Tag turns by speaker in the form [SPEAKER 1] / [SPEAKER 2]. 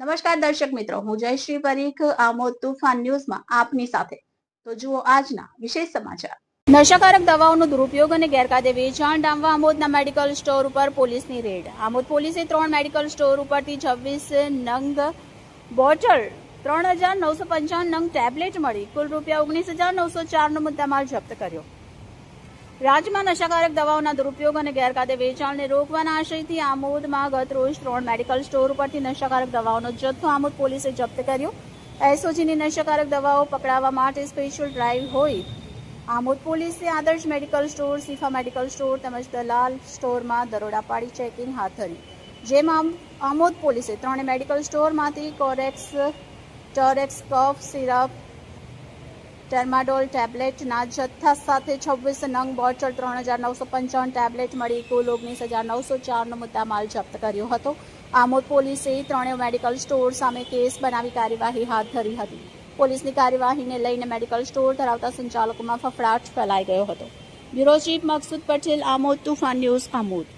[SPEAKER 1] નમસ્કાર દર્શક મિત્રો, હું જયશ્રી પરીખ, આમોદ તુફાન ન્યૂઝમાં આપની સાથે. તો જુઓ આજના વિશેષ સમાચાર. નશાકારક દવાઓનો દુરુપયોગ અને ગેરકાયદે વેચાણ ડામવા આમોદના મેડિકલ સ્ટોર ઉપર પોલીસની રેડ. આમોદ પોલીસે ત્રણ મેડિકલ સ્ટોર ઉપરથી છવ્વીસ નંગ બોટલ, ત્રણ હજાર નવસો પંચાવન નંગ ટેબ્લેટ મળી, કુલ રૂપિયા ઓગણીસ હજાર નવસો ચારનો મુદ્દામાલ જપ્ત કર્યો. રાજ્યમાં નશાકારક દવાઓના દુરુપયોગ અને ગેરકાયદે વેચાણને રોકવાના આશયથી આમોદમાં ગત રોજ ત્રણ મેડિકલ સ્ટોર ઉપરથી નશાકારક દવાઓનો જથ્થો આમોદ પોલીસે જપ્ત કર્યો. એસઓજીની નશાકારક દવાઓ પકડાવવા માટે સ્પેશિયલ ડ્રાઈવ હોય. આમોદ પોલીસે Adarsh medical store Shifa medical store તેમજ દલાલ સ્ટોરમાં દરોડા પાડી ચેકિંગ હાથ ધરી. જેમાં આમોદ પોલીસે ત્રણે medical સ્ટોરમાંથી Corex, Torex cough, syrup tramadol ટેબ્લેટના જથ્થા સાથે છવ્વીસ નંગ બોટલ ત્રણ હજાર નવસો પંચાવન ટેબ્લેટ મળી. કુલ ઓગણીસ હજાર નવસો ચારનો મુદ્દામાલ જપ્ત કર્યો હતો. આમોદ પોલીસે ત્રણેય મેડિકલ સ્ટોર સામે કેસ બનાવી કાર્યવાહી હાથ ધરી હતી. પોલીસની કાર્યવાહીને લઈને મેડિકલ સ્ટોર ધરાવતા સંચાલકોમાં ફફડાટ ફેલાઈ ગયો હતો. Bureau chief Maqsood Patel, Amod Toofan news, Amod.